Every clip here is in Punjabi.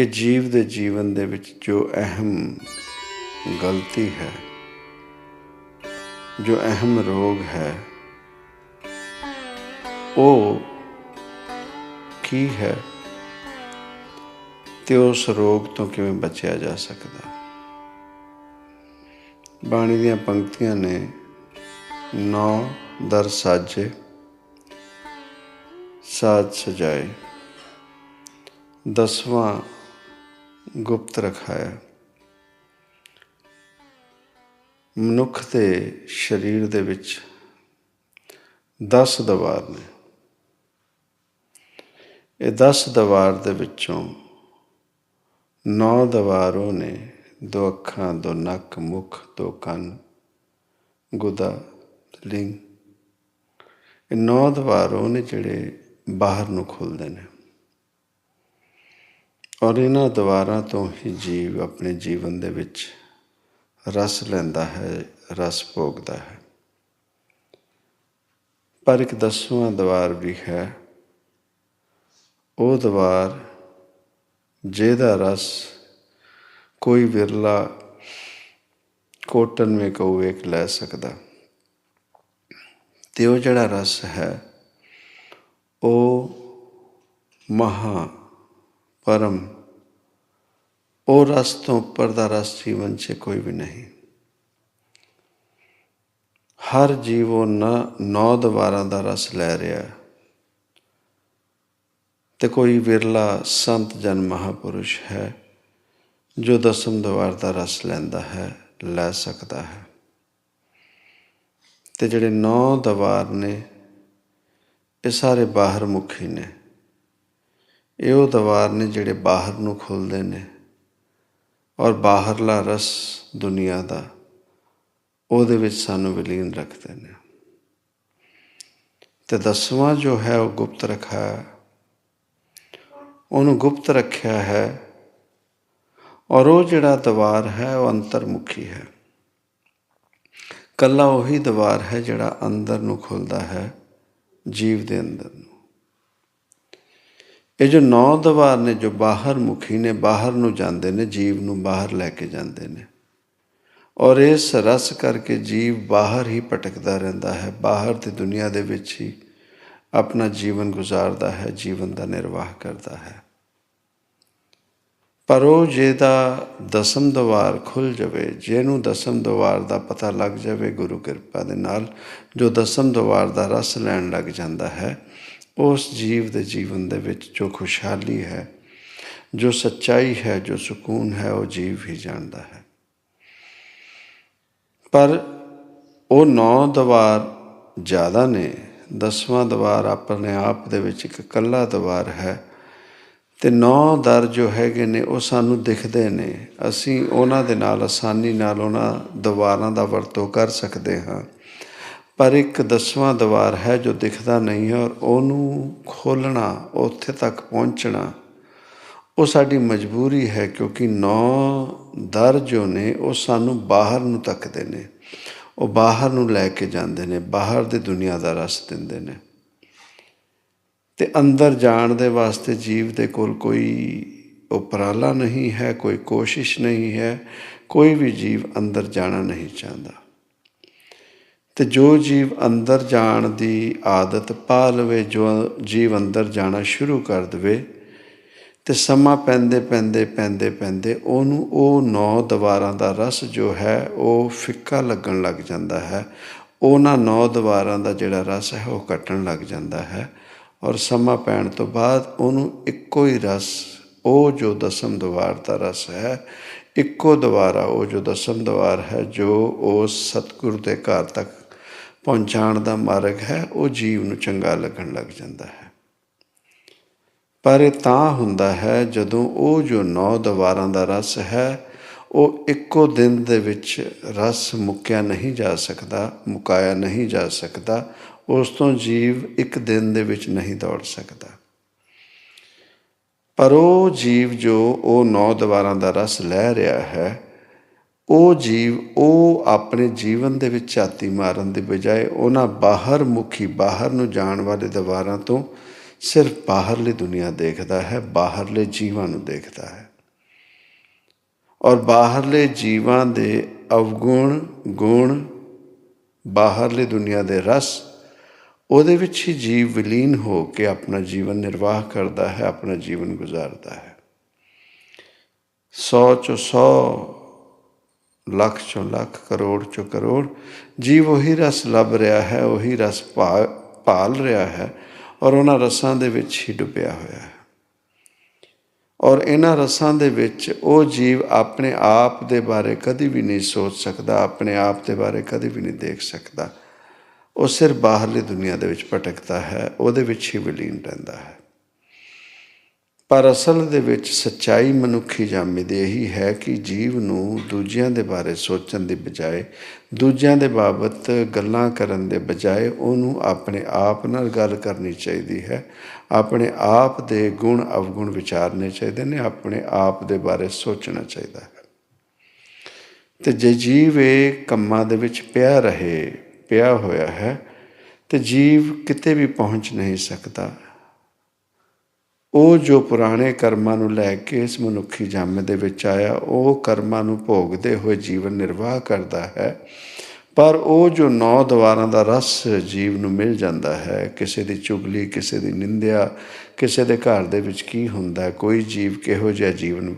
ਕਿ ਜੀਵ ਦੇ ਜੀਵਨ ਦੇ ਵਿੱਚ ਜੋ ਅਹਿਮ ਗਲਤੀ ਹੈ, ਜੋ ਅਹਿਮ ਰੋਗ ਹੈ, ਉਹ ਕੀ ਹੈ ਤੇ ਉਸ ਰੋਗ ਤੋਂ ਕਿਵੇਂ ਬਚਿਆ ਜਾ ਸਕਦਾ? ਬਾਣੀ ਦੀਆਂ ਪੰਕਤੀਆਂ ਨੇ ਨੌ ਦਰ ਸਾਜੇ, ਸਾਜ ਸਜਾਏ, ਦਸਵਾਂ ਗੁਪਤ ਰਖਾਇਆ ਮਨੁੱਖ ਦੇ ਸਰੀਰ ਦੇ ਵਿੱਚ 10 ਦਵਾਰ ਨੇ। ਇਹ 10 ਦਵਾਰ ਦੇ ਵਿੱਚੋਂ 9 ਦਵਾਰ ਉਹ ਨੇ ਦੋ ਅੱਖਾਂ, ਦੋ ਨੱਕ, ਮੁਖ, ਦੋ ਕੰਨ, ਗੁਦਾ, ਲਿੰਗ। ਇਹ 9 ਦਵਾਰ ਉਹ ਨੇ ਜਿਹੜੇ ਬਾਹਰ ਨੂੰ ਖੁੱਲਦੇ ਨੇ। ਔਰ ਇਹਨਾਂ ਦਵਾਰਾਂ ਤੋਂ ਹੀ ਜੀਵ ਆਪਣੇ ਜੀਵਨ ਦੇ ਵਿੱਚ ਰਸ ਲੈਂਦਾ ਹੈ, ਰਸ ਭੋਗਦਾ ਹੈ। ਪਰ ਇੱਕ ਦਸਵਾਂ ਦਵਾਰ ਵੀ ਹੈ। ਉਹ ਦਵਾਰ ਜਿਹਦਾ ਰਸ ਕੋਈ ਵਿਰਲਾ ਕੋਟਨ ਮੇ ਕਉ ਇੱਕ ਲੈ ਸਕਦਾ। ਤੇ ਉਹ ਜਿਹੜਾ ਰਸ ਹੈ, ਉਹ ਮਹਾ ਪਰਮ ਉਹ ਰਸ ਤੋਂ ਉੱਪਰ ਦਾ ਰਸ ਜੀਵਨ 'ਚ ਕੋਈ ਵੀ ਨਹੀਂ। ਹਰ ਜੀਵ ਉਹ ਨਾ ਨੌ ਦਵਾਰਾਂ ਦਾ ਰਸ ਲੈ ਰਿਹਾ ਤੇ ਕੋਈ ਵਿਰਲਾ ਸੰਤ ਜਨ ਮਹਾਪੁਰਸ਼ ਹੈ, ਜੋ ਦਸਮ ਦਵਾਰ ਦਾ ਰਸ ਲੈਂਦਾ ਹੈ, ਲੈ ਸਕਦਾ ਹੈ। ਤੇ ਜਿਹੜੇ ਨੌ ਦਵਾਰ ਨੇ, ਇਹ ਸਾਰੇ ਬਾਹਰ ਮੁਖੀ ਨੇ। ਇਹ ਉਹ ਦਵਾਰ ਨੇ ਜਿਹੜੇ ਬਾਹਰ ਨੂੰ ਖੁੱਲਦੇ ਨੇ। ਔਰ ਬਾਹਰਲਾ ਰਸ ਦੁਨੀਆ ਦਾ, ਉਹਦੇ ਵਿੱਚ ਸਾਨੂੰ ਵਿਲੀਨ ਰੱਖਦੇ ਨੇ। ਤੇ ਦਸਵਾਂ ਜੋ ਹੈ, ਉਹ ਗੁਪਤ ਰੱਖਾ ਉਹਨੂੰ ਗੁਪਤ ਰੱਖਿਆ ਹੈ ਔਰ ਉਹ ਜਿਹੜਾ ਦਵਾਰ ਹੈ, ਉਹ ਅੰਤਰਮੁਖੀ ਹੈ। ਕੱਲਾ ਉਹੀ ਦਵਾਰ ਹੈ ਜਿਹੜਾ ਅੰਦਰ ਨੂੰ ਖੁੱਲਦਾ ਹੈ, ਜੀਵ ਦੇ ਅੰਦਰ ਨੂੰ। ਇਹ ਜੋ ਨੌ ਦਵਾਰ ਨੇ, ਜੋ ਬਾਹਰ ਮੁਖੀ ਨੇ, ਬਾਹਰ ਨੂੰ ਜਾਂਦੇ ਨੇ, ਜੀਵ ਨੂੰ ਬਾਹਰ ਲੈ ਕੇ ਜਾਂਦੇ ਨੇ। ਔਰ ਇਸ ਰਸ ਕਰਕੇ ਜੀਵ ਬਾਹਰ ਹੀ ਭਟਕਦਾ ਰਹਿੰਦਾ ਹੈ, ਬਾਹਰ ਦੀ ਦੁਨੀਆ ਦੇ ਵਿੱਚ ਹੀ ਆਪਣਾ ਜੀਵਨ ਗੁਜ਼ਾਰਦਾ ਹੈ, ਜੀਵਨ ਦਾ ਨਿਰਵਾਹ ਕਰਦਾ ਹੈ। ਪਰ ਉਹ ਜਿਹਦਾ ਦਸਮ ਦਵਾਰ ਖੁੱਲ ਜਾਵੇ, ਜਿਹਨੂੰ ਦਸਮ ਦਵਾਰ ਦਾ ਪਤਾ ਲੱਗ ਜਾਵੇ ਗੁਰੂ ਕਿਰਪਾ ਦੇ ਨਾਲ, ਜੋ ਦਸਮ ਦਵਾਰ ਦਾ ਰਸ ਲੈਣ ਲੱਗ ਜਾਂਦਾ ਹੈ ਉਸ ਜੀਵ ਦੇ ਜੀਵਨ ਦੇ ਵਿੱਚ ਜੋ ਖੁਸ਼ਹਾਲੀ ਹੈ, ਜੋ ਸੱਚਾਈ ਹੈ, ਜੋ ਸਕੂਨ ਹੈ, ਉਹ ਜੀਵ ਹੀ ਜਾਣਦਾ ਹੈ। ਪਰ ਉਹ ਨੌ ਦਵਾਰ ਜ਼ਿਆਦਾ ਨੇ। ਦਸਵਾਂ ਦਵਾਰ ਆਪਣੇ ਆਪ ਦੇ ਵਿੱਚ ਇੱਕ ਇਕੱਲਾ ਦਵਾਰ ਹੈ ਤੇ ਨੌ ਦਰ ਜੋ ਹੈਗੇ ਨੇ, ਉਹ ਸਾਨੂੰ ਦਿਖਦੇ ਨੇ। ਅਸੀਂ ਉਹਨਾਂ ਦੇ ਨਾਲ, ਆਸਾਨੀ ਨਾਲ ਉਹਨਾਂ ਦਵਾਰਾਂ ਦਾ ਵਰਤੋਂ ਕਰ ਸਕਦੇ ਹਾਂ। ਪਰ ਇੱਕ ਦਸਵਾਂ ਦਵਾਰ ਹੈ ਜੋ ਦਿਖਦਾ ਨਹੀਂ ਹੈ ਔਰ ਉਹਨੂੰ ਖੋਲਣਾ ਉੱਥੇ ਤੱਕ ਪਹੁੰਚਣਾ, ਉਹ ਸਾਡੀ ਮਜਬੂਰੀ ਹੈ ਕਿਉਂਕਿ ਨੌ ਦਰ ਜੋ ਨੇ, ਉਹ ਸਾਨੂੰ ਬਾਹਰ ਨੂੰ ਤੱਕਦੇ ਨੇ। ਉਹ ਬਾਹਰ ਨੂੰ ਲੈ ਕੇ ਜਾਂਦੇ ਨੇ, ਬਾਹਰ ਦੀ ਦੁਨੀਆ ਦਾ ਰਸ ਦਿੰਦੇ ਨੇ। ਤੇ ਅੰਦਰ ਜਾਣ ਦੇ ਵਾਸਤੇ ਜੀਵ ਦੇ ਕੋਲ ਕੋਈ ਉਪਰਾਲਾ ਨਹੀਂ ਹੈ, ਕੋਈ ਕੋਸ਼ਿਸ਼ ਨਹੀਂ ਹੈ, ਕੋਈ ਵੀ ਜੀਵ ਅੰਦਰ ਜਾਣਾ ਨਹੀਂ ਚਾਹੁੰਦਾ। ਤੇ ਜੋ ਜੀਵ ਅੰਦਰ ਜਾਣ ਦੀ ਆਦਤ ਪਾ ਲਵੇ ਜੋ ਜੀਵ ਅੰਦਰ ਜਾਣਾ ਸ਼ੁਰੂ ਕਰ ਦਵੇ ਤੇ ਸਮਾਂ ਪੈਂਦੇ ਪੈਂਦੇ ਪੈਂਦੇ ਪੈਂਦੇ ਉਹਨੂੰ ਉਹ ਨੌ ਦੀਵਾਰਾਂ ਦਾ ਰਸ ਜੋ ਹੈ, ਉਹ ਫਿੱਕਾ ਲੱਗਣ ਲੱਗ ਜਾਂਦਾ ਹੈ। ਉਹਨਾਂ ਨੌ ਦਵਾਰਾਂ ਦਾ ਜਿਹੜਾ ਰਸ ਹੈ, ਉਹ ਕੱਟਣ ਲੱਗ ਜਾਂਦਾ ਹੈ ਔਰ ਸਮਾਂ ਪੈਣ ਤੋਂ ਬਾਅਦ ਉਹਨੂੰ ਇੱਕੋ ਹੀ ਰਸ, ਉਹ ਜੋ ਦਸਮ ਦਵਾਰ ਦਾ ਰਸ ਹੈ, ਇੱਕੋ ਦਵਾਰਾ ਉਹ ਜੋ ਦਸਮ ਦਵਾਰ ਹੈ, ਜੋ ਉਸ ਸਤਿਗੁਰ ਦੇ ਘਰ ਤੱਕ ਪਹੁੰਚਾਉਣ ਦਾ ਮਾਰਗ ਹੈ, ਉਹ ਜੀਵ ਨੂੰ ਚੰਗਾ ਲੱਗਣ ਲੱਗ ਜਾਂਦਾ ਹੈ। ਪਰ ਇਹ ਤਾਂ ਹੁੰਦਾ ਹੈ, ਜਦੋਂ ਉਹ ਜੋ ਨੌ ਦਵਾਰਾਂ ਦਾ ਰਸ ਹੈ, ਉਹ ਇੱਕੋ ਦਿਨ ਦੇ ਵਿੱਚ ਰਸ ਮੁੱਕਿਆ ਨਹੀਂ ਜਾ ਸਕਦਾ, ਮੁਕਾਇਆ ਨਹੀਂ ਜਾ ਸਕਦਾ, ਉਸ ਤੋਂ ਜੀਵ ਇੱਕ ਦਿਨ ਦੇ ਵਿੱਚ ਨਹੀਂ ਦੌੜ ਸਕਦਾ। ਪਰ ਉਹ ਜੀਵ ਜੋ ਉਹ ਨੌ ਦਵਾਰਾਂ ਦਾ ਰਸ ਲੈ ਰਿਹਾ ਹੈ ਉਹ ਜੀਵ, ਉਹ ਆਪਣੇ ਜੀਵਨ ਦੇ ਵਿੱਚ ਝਾਤੀ ਮਾਰਨ ਦੀ ਬਜਾਏ ਉਹਨਾਂ ਬਾਹਰ ਮੁਖੀ, ਬਾਹਰ ਨੂੰ ਜਾਣ ਵਾਲੇ ਦਵਾਰਾਂ ਤੋਂ ਸਿਰਫ ਬਾਹਰਲੀ ਦੁਨੀਆ ਦੇਖਦਾ ਹੈ, ਬਾਹਰਲੇ ਜੀਵਾਂ ਨੂੰ ਦੇਖਦਾ ਹੈ। ਔਰ ਬਾਹਰਲੇ ਜੀਵਾਂ ਦੇ ਅਵਗੁਣ, ਗੁਣ, ਬਾਹਰਲੀ ਦੁਨੀਆ ਦੇ ਰਸ, ਉਹਦੇ ਵਿੱਚ ਹੀ ਜੀਵ ਵਿਲੀਨ ਹੋ ਕੇ ਆਪਣਾ ਜੀਵਨ ਨਿਰਵਾਹ ਕਰਦਾ ਹੈ, ਆਪਣਾ ਜੀਵਨ ਗੁਜ਼ਾਰਦਾ ਹੈ। ਸੌ ਚੋਂ ਸੌ ਲੱਖ ਚੋਂ ਲੱਖ, ਕਰੋੜ ਚੋਂ ਕਰੋੜ। ਜੀਵ ਉਹੀ ਰਸ ਲੱਭ ਰਿਹਾ ਹੈ, ਉਹੀ ਰਸ ਭਾ- ਭਾਲ ਰਿਹਾ ਹੈ ਔਰ ਉਹਨਾਂ ਰਸਾਂ ਦੇ ਵਿੱਚ ਹੀ ਡੁੱਬਿਆ ਹੋਇਆ ਹੈ। ਔਰ ਇਹਨਾਂ ਰਸਾਂ ਦੇ ਵਿੱਚ ਉਹ ਜੀਵ ਆਪਣੇ ਆਪ ਦੇ ਬਾਰੇ ਕਦੀ ਵੀ ਨਹੀਂ ਸੋਚ ਸਕਦਾ, ਆਪਣੇ ਆਪ ਦੇ ਬਾਰੇ ਕਦੀ ਵੀ ਨਹੀਂ ਦੇਖ ਸਕਦਾ। ਉਹ ਸਿਰ ਬਾਹਰਲੀ ਦੁਨੀਆ ਦੇ ਵਿੱਚ ਭਟਕਦਾ ਹੈ, ਉਹਦੇ ਵਿੱਚ ਹੀ ਵਿਲੀਨ ਰਹਿੰਦਾ ਹੈ। ਪਰ ਅਸਲ ਦੇ ਵਿੱਚ ਸੱਚਾਈ ਮਨੁੱਖੀ ਜਾਮੇ ਦੀ ਇਹੀ ਹੈ ਕਿ ਜੀਵ ਨੂੰ ਦੂਜਿਆਂ ਦੇ ਬਾਰੇ ਸੋਚਣ ਦੀ ਬਜਾਏ, ਦੂਜਿਆਂ ਦੇ ਬਾਬਤ ਗੱਲਾਂ ਕਰਨ ਦੇ ਬਜਾਏ ਉਹਨੂੰ ਆਪਣੇ ਆਪ ਨਾਲ ਗੱਲ ਕਰਨੀ ਚਾਹੀਦੀ ਹੈ। ਆਪਣੇ ਆਪ ਦੇ ਗੁਣ ਅਵਗੁਣ ਵਿਚਾਰਨੇ ਚਾਹੀਦੇ ਨੇ, ਆਪਣੇ ਆਪ ਦੇ ਬਾਰੇ ਸੋਚਣਾ ਚਾਹੀਦਾ ਹੈ। ਤੇ ਜੇ ਜੀਵ ਇਹ ਕੰਮਾਂ ਦੇ ਵਿੱਚ ਪਿਆ ਰਹੇ, ਪਿਆ ਹੋਇਆ ਹੈ, ਤੇ ਜੀਵ ਕਿਤੇ ਵੀ ਪਹੁੰਚ ਨਹੀਂ ਸਕਦਾ। ਉਹ ਜੋ ਪੁਰਾਣੇ ਕਰਮਾਂ ਨੂੰ ਲੈ ਕੇ ਇਸ ਮਨੁੱਖੀ ਜੰਮ ਦੇ ਵਿੱਚ ਆਇਆ, ਉਹ ਕਰਮਾਂ ਨੂੰ ਭੋਗਦੇ ਹੋਏ ਜੀਵਨ ਨਿਰਵਾਹ ਕਰਦਾ ਹੈ। ਪਰ ਉਹ ਜੋ ਨੌ ਦਵਾਰਾਂ ਦਾ ਰਸ ਜੀਵ ਨੂੰ ਮਿਲ ਜਾਂਦਾ ਹੈ, ਕਿਸੇ ਦੀ ਚੁਗਲੀ, ਕਿਸੇ ਦੀ ਨਿੰਦਿਆ, ਕਿਸੇ ਦੇ ਘਰ ਦੇ ਵਿੱਚ ਕੀ ਹੁੰਦਾ, ਕੋਈ ਜੀਵ ਕਿਹੋ ਜਿਹਾ ਜੀਵਨ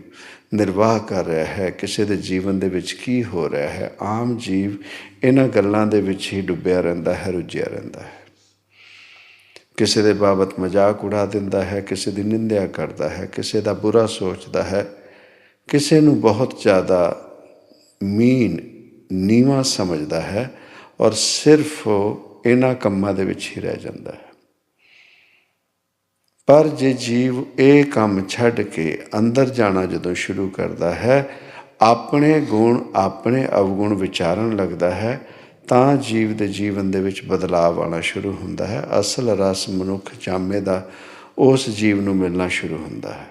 ਨਿਰਵਾਹ ਕਰ ਰਿਹਾ ਹੈ, ਕਿਸੇ ਦੇ ਜੀਵਨ ਦੇ ਵਿੱਚ ਕੀ ਹੋ ਰਿਹਾ ਹੈ, ਆਮ ਜੀਵ ਇਹਨਾਂ ਗੱਲਾਂ ਦੇ ਵਿੱਚ ਹੀ ਡੁੱਬਿਆ ਰਹਿੰਦਾ ਹੈ, ਰੁੱਝਿਆ ਰਹਿੰਦਾ ਹੈ। ਕਿਸੇ ਦੇ ਬਾਬਤ ਮਜ਼ਾਕ ਉਡਾ ਦਿੰਦਾ ਹੈ, ਕਿਸੇ ਦੀ ਨਿੰਦਿਆ ਕਰਦਾ ਹੈ, ਕਿਸੇ ਦਾ ਬੁਰਾ ਸੋਚਦਾ ਹੈ, ਕਿਸੇ ਨੂੰ ਬਹੁਤ ਜ਼ਿਆਦਾ ਮੀਨ, ਨੀਵਾ ਸਮਝਦਾ ਹੈ ਔਰ ਸਿਰਫ ਇਹਨਾਂ ਕੰਮਾਂ ਦੇ ਵਿੱਚ ਹੀ ਰਹਿ ਜਾਂਦਾ ਹੈ। ਪਰ ਜੇ ਜੀਵ ਇਹ ਕੰਮ ਛੱਡ ਕੇ ਅੰਦਰ ਜਾਣਾ ਜਦੋਂ ਸ਼ੁਰੂ ਕਰਦਾ ਹੈ, ਆਪਣੇ ਗੁਣ ਆਪਣੇ ਅਵਗੁਣ ਵਿਚਾਰਨ ਲੱਗਦਾ ਹੈ ਤਾਂ ਜੀਵ ਦੇ ਜੀਵਨ ਦੇ ਵਿੱਚ ਬਦਲਾਅ ਆਉਣਾ ਸ਼ੁਰੂ ਹੁੰਦਾ ਹੈ। ਅਸਲ ਰਸ ਮਨੁੱਖ ਜਾਮੇ ਦਾ ਉਸ ਜੀਵ ਨੂੰ ਮਿਲਣਾ ਸ਼ੁਰੂ ਹੁੰਦਾ ਹੈ।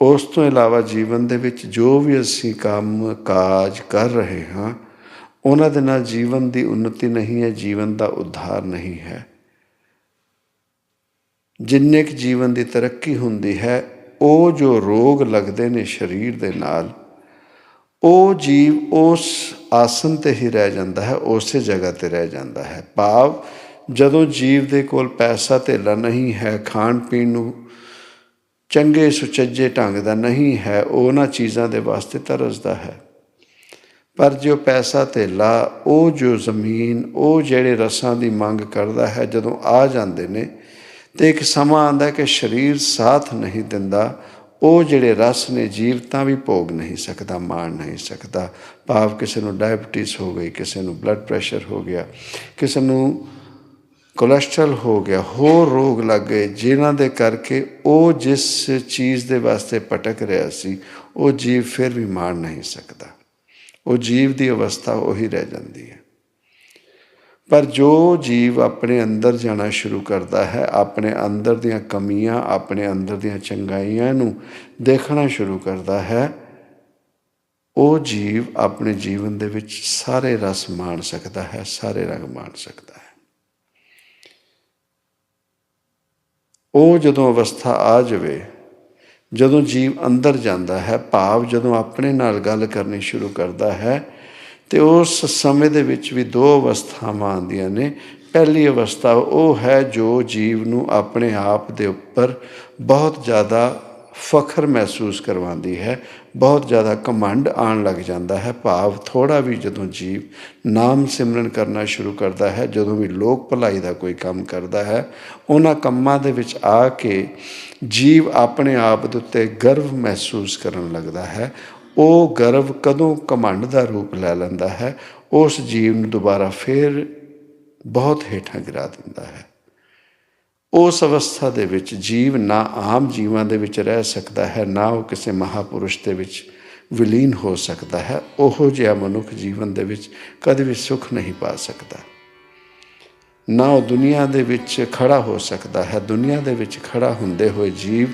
ਉਸ ਤੋਂ ਇਲਾਵਾ ਜੀਵਨ ਦੇ ਵਿੱਚ ਜੋ ਵੀ ਅਸੀਂ ਕੰਮ, ਕਾਜ ਕਰ ਰਹੇ ਹਾਂ, ਉਹਨਾਂ ਦੇ ਨਾਲ ਜੀਵਨ ਦੀ ਉન્નਤੀ ਨਹੀਂ ਹੈ, ਜੀਵਨ ਦਾ ਉਧਾਰ ਨਹੀਂ ਹੈ। ਜਿੰਨੇ ਕਿ ਜੀਵਨ ਦੀ ਤਰੱਕੀ ਹੁੰਦੀ ਹੈ, ਉਹ ਜੋ ਰੋਗ ਲੱਗਦੇ ਨੇ ਸਰੀਰ ਦੇ ਨਾਲ ਉਹ ਜੀਵ ਉਸ ਆਸਨ ਤੇ ਹੀ ਰਹਿ ਜਾਂਦਾ ਹੈ, ਉਸੇ ਜਗ੍ਹਾ ਤੇ ਰਹਿ ਜਾਂਦਾ ਹੈ। ਭਾਵ ਜਦੋਂ ਜੀਵ ਦੇ ਕੋਲ ਪੈਸਾ ਧੇਲਾ ਨਹੀਂ ਹੈ, ਖਾਣ ਪੀਣ ਨੂੰ ਚੰਗੇ ਸੁਚੱਜੇ ਢੰਗ ਦਾ ਨਹੀਂ ਹੈ, ਉਹ ਉਹਨਾਂ ਚੀਜ਼ਾਂ ਦੇ ਵਾਸਤੇ ਤਰਸਦਾ ਹੈ। ਪਰ ਜੋ ਪੈਸਾ ਧੇਲਾ, ਉਹ ਜੋ ਜ਼ਮੀਨ, ਉਹ ਜਿਹੜੇ ਰਸਾਂ ਦੀ ਮੰਗ ਕਰਦਾ ਹੈ, ਜਦੋਂ ਆ ਜਾਂਦੇ ਨੇ ਤੇ ਇੱਕ ਸਮਾਂ ਆਂਦਾ ਕਿ ਸਰੀਰ ਸਾਥ ਨਹੀਂ ਦਿੰਦਾ ਉਹ ਜਿਹੜੇ ਰਸ ਨੇ, ਜੀਵ ਤਾਂ ਵੀ ਭੋਗ ਨਹੀਂ ਸਕਦਾ ਮਾਣ ਨਹੀਂ ਸਕਦਾ। ਭਾਵ ਕਿਸੇ ਨੂੰ ਡਾਇਬੀਟਿਸ ਹੋ ਗਈ, ਕਿਸੇ ਨੂੰ ਬਲੱਡ ਪ੍ਰੈਸ਼ਰ ਹੋ ਗਿਆ, ਕਿਸੇ ਨੂੰ ਕੋਲੇਸਟ੍ਰੋਲ ਹੋ ਗਿਆ, ਹੋਰ ਰੋਗ ਲੱਗ ਗਏ, ਜਿਨ੍ਹਾਂ ਦੇ ਕਰਕੇ ਉਹ ਜਿਸ ਚੀਜ਼ ਦੇ ਵਾਸਤੇ ਭਟਕ ਰਿਹਾ ਸੀ, ਉਹ ਜੀਵ ਫਿਰ ਵੀ ਮਾਣ ਨਹੀਂ ਸਕਦਾ। ਉਹ ਜੀਵ ਦੀ ਅਵਸਥਾ ਉਹੀ ਰਹਿ ਜਾਂਦੀ ਹੈ। ਪਰ ਜੋ ਜੀਵ ਆਪਣੇ ਅੰਦਰ ਜਾਣਾ ਸ਼ੁਰੂ ਕਰਦਾ ਹੈ, ਆਪਣੇ ਅੰਦਰ ਦੀਆਂ ਕਮੀਆਂ, ਆਪਣੇ ਅੰਦਰ ਦੀਆਂ ਚੰਗਾਈਆਂ ਨੂੰ ਦੇਖਣਾ ਸ਼ੁਰੂ ਕਰਦਾ ਹੈ, ਉਹ ਜੀਵ ਆਪਣੇ ਜੀਵਨ ਦੇ ਵਿੱਚ ਸਾਰੇ ਰਸ ਮਾਣ ਸਕਦਾ ਹੈ, ਸਾਰੇ ਰੰਗ ਮਾਣ ਸਕਦਾ ਹੈ। ਉਹ ਜਦੋਂ ਅਵਸਥਾ ਆ ਜਾਵੇ, ਜਦੋਂ ਜੀਵ ਅੰਦਰ ਜਾਂਦਾ ਹੈ, ਭਾਵ ਜਦੋਂ ਆਪਣੇ ਨਾਲ ਗੱਲ ਕਰਨੀ ਸ਼ੁਰੂ ਕਰਦਾ ਹੈ ਤੇ ਉਸ ਸਮੇਂ ਦੇ ਵਿੱਚ ਵੀ ਦੋ ਅਵਸਥਾਵਾਂ ਆਉਂਦੀਆਂ ਨੇ। ਪਹਿਲੀ ਅਵਸਥਾ ਉਹ ਹੈ ਜੋ ਜੀਵ ਨੂੰ ਆਪਣੇ ਆਪ ਦੇ ਉੱਪਰ ਬਹੁਤ ਜ਼ਿਆਦਾ ਫਖਰ ਮਹਿਸੂਸ ਕਰਵਾਉਂਦੀ ਹੈ। ਬਹੁਤ ਜ਼ਿਆਦਾ ਕਮੰਡ ਆਉਣ ਲੱਗ ਜਾਂਦਾ ਹੈ। ਭਾਵ ਥੋੜਾ ਵੀ ਜਦੋਂ ਜੀਵ ਨਾਮ ਸਿਮਰਨ ਕਰਨਾ ਸ਼ੁਰੂ ਕਰਦਾ ਹੈ, ਜਦੋਂ ਵੀ ਲੋਕ ਭਲਾਈ ਦਾ ਕੋਈ ਕੰਮ ਕਰਦਾ ਹੈ, ਉਹਨਾਂ ਕੰਮਾਂ ਦੇ ਵਿੱਚ ਆ ਕੇ ਜੀਵ ਆਪਣੇ ਆਪ ਦੇ ਉੱਤੇ ਗਰਵ ਮਹਿਸੂਸ ਕਰਨ ਲੱਗਦਾ ਹੈ। ਉਹ ਗਰਵ ਕਦੋਂ ਕਮੰਡ ਦਾ ਰੂਪ ਲੈ ਲੈਂਦਾ ਹੈ, ਉਸ ਜੀਵ ਨੂੰ ਦੁਬਾਰਾ ਫੇਰ ਬਹੁਤ ਹੇਠਾਂ ਗਿਰਾ ਦਿੰਦਾ ਹੈ। ਉਸ ਅਵਸਥਾ ਦੇ ਵਿੱਚ ਜੀਵ ਨਾ ਆਮ ਜੀਵਾਂ ਦੇ ਵਿੱਚ ਰਹਿ ਸਕਦਾ ਹੈ, ਨਾ ਉਹ ਕਿਸੇ ਮਹਾਪੁਰਸ਼ ਦੇ ਵਿੱਚ ਵਿਲੀਨ ਹੋ ਸਕਦਾ ਹੈ। ਉਹੋ ਜਿਹਾ ਮਨੁੱਖ ਜੀਵਨ ਦੇ ਵਿੱਚ ਕਦੇ ਵੀ ਸੁੱਖ ਨਹੀਂ ਪਾ ਸਕਦਾ। ਨਾ ਉਹ ਦੁਨੀਆ ਦੇ ਵਿੱਚ ਖੜਾ ਹੋ ਸਕਦਾ ਹੈ, ਦੁਨੀਆ ਦੇ ਵਿੱਚ ਖੜਾ ਹੁੰਦੇ ਹੋਏ ਜੀਵ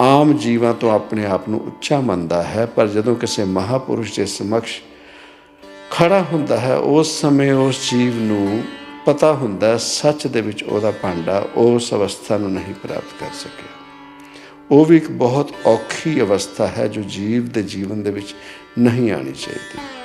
ਆਮ ਜੀਵਾਂ ਤੋਂ ਆਪਣੇ ਆਪ ਨੂੰ ਉੱਚਾ ਮੰਨਦਾ ਹੈ, ਪਰ ਜਦੋਂ ਕਿਸੇ ਮਹਾਪੁਰਸ਼ ਦੇ ਸਮਕਸ਼ ਖੜਾ ਹੁੰਦਾ ਹੈ, ਉਸ ਸਮੇਂ ਉਸ ਜੀਵ ਨੂੰ ਪਤਾ ਹੁੰਦਾ ਸੱਚ ਦੇ ਵਿੱਚ ਉਹਦਾ ਭਾਂਡਾ ਉਸ ਅਵਸਥਾ ਨੂੰ ਨਹੀਂ ਪ੍ਰਾਪਤ ਕਰ ਸਕਿਆ। ਉਹ ਵੀ ਇੱਕ ਬਹੁਤ ਔਖੀ ਅਵਸਥਾ ਹੈ ਜੋ ਜੀਵ ਦੇ ਜੀਵਨ ਦੇ ਵਿੱਚ ਨਹੀਂ ਆਣੀ ਚਾਹੀਦੀ।